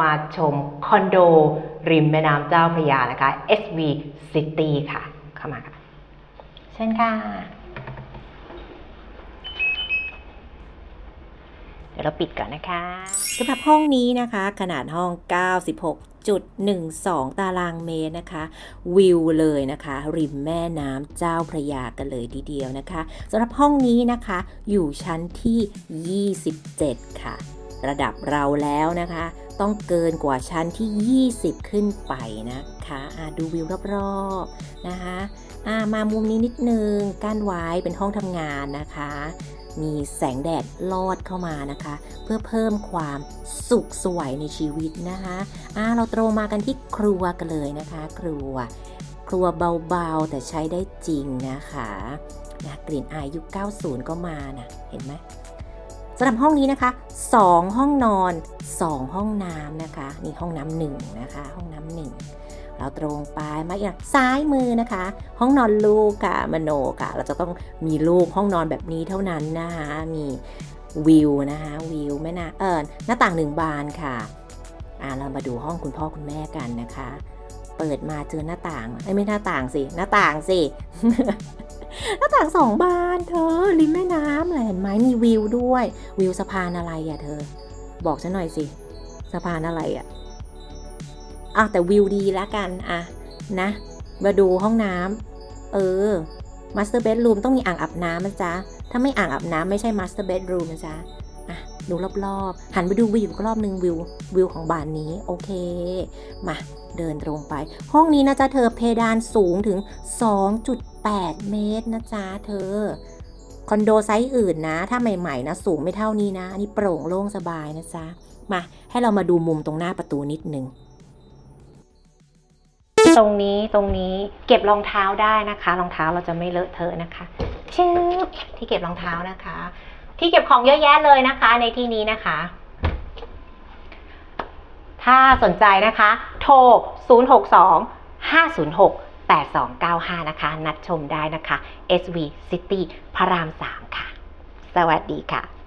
มาชมคอนโด ริมแม่น้ำเจ้าพระยานะคะ SV City ค่ะ เข้ามาค่ะ เชิญค่ะ เดี๋ยวเราปิดก่อนนะคะสำหรับห้องนี้นะคะ ขนาดห้อง 96.12 ตารางเมตรนะคะ วิวเลยนะคะ ริมแม่น้ำเจ้าพระยากันเลยทีเดียวนะคะสำหรับห้องนี้นะคะ อยู่ชั้นที่ 27 ค่ะ ระดับเราแล้วนะคะ ต้องเกินกว่าชั้นที่ 20 ขึ้นไปนะคะอะดูวิวรอบๆนะคะอะมามุมนี้นิดนึงกั้นไว้เป็นห้องทำงานนะคะ มีแสงแดดลอดเข้ามานะคะ เพื่อเพิ่มความสุขสวยในชีวิตนะคะอ่าเราตรงมากันที่ครัวกันเลยนะคะ ครัว ครัวเบาๆ แต่ใช้ได้จริงนะคะนะกลิ่นอายยุค 90 ก็มานะเห็นไหม สำหรับห้องนี้นะคะ 2 ห้องนอน 2 ห้องน้ำนะคะนี่ห้องน้ำหนึ่งนะคะ ห้องน้ำหนึ่งเราตรงไปมาอีกซ้ายมือนะคะ ห้องนอนลูกค่ะมโนค่ะ เราจะต้องมีลูกห้องนอนแบบนี้เท่านั้นนะคะ มีวิวนะคะวิวแม่นาเออหน้าต่างหนึ่งบานค่ะอ่าเรามาดูห้องคุณพ่อคุณแม่กันนะคะ เปิดมาเจอหน้าต่างไอ้ไม่หน้าต่างสิหน้าต่างสิ หน้าต่างสองบานเธอริมแม่น้ำเลยเห็นไหมมีวิวด้วย วิวสะพานอะไรอะเธอ บอกฉันหน่อยสิสะพานอะไรอะอะแต่วิวดีละกันอะนะ มาดูห้องน้ำเออมาสเตอร์เบดรูมต้องมีอ่างอาบน้ำนะจ๊ะ ถ้าไม่อ่างอาบน้ำไม่ใช่มาสเตอร์เบดรูมนะจ๊ะอะดูรอบๆ หันไปดูวิวอีกรอบนึงวิววิวของบ้านนี้โอเค มาเดินตรงไป ห้องนี้นะจ๊ะเธอเพดานสูงถึง 8 เมตรนะจ๊ะเธอ คอนโดไซส์อื่นนะ ถ้าใหม่ๆนะ สูงไม่เท่านี้นะ อันนี้โปร่งโล่งสบายนะจ๊ะ มาให้เรามาดูมุมตรงหน้าประตูนิดนึงตรงนี้ตรงนี้เก็บรองเท้าได้นะคะ รองเท้าเราจะไม่เลอะเทอะนะคะชึบที่เก็บรองเท้านะคะ ที่เก็บของเยอะแยะเลยนะคะ ในที่นี้นะคะ ถ้าสนใจนะคะ โทร 062 506 8295 นะคะ นัดชมได้นะคะ SV City พระราม 3 ค่ะ สวัสดีค่ะ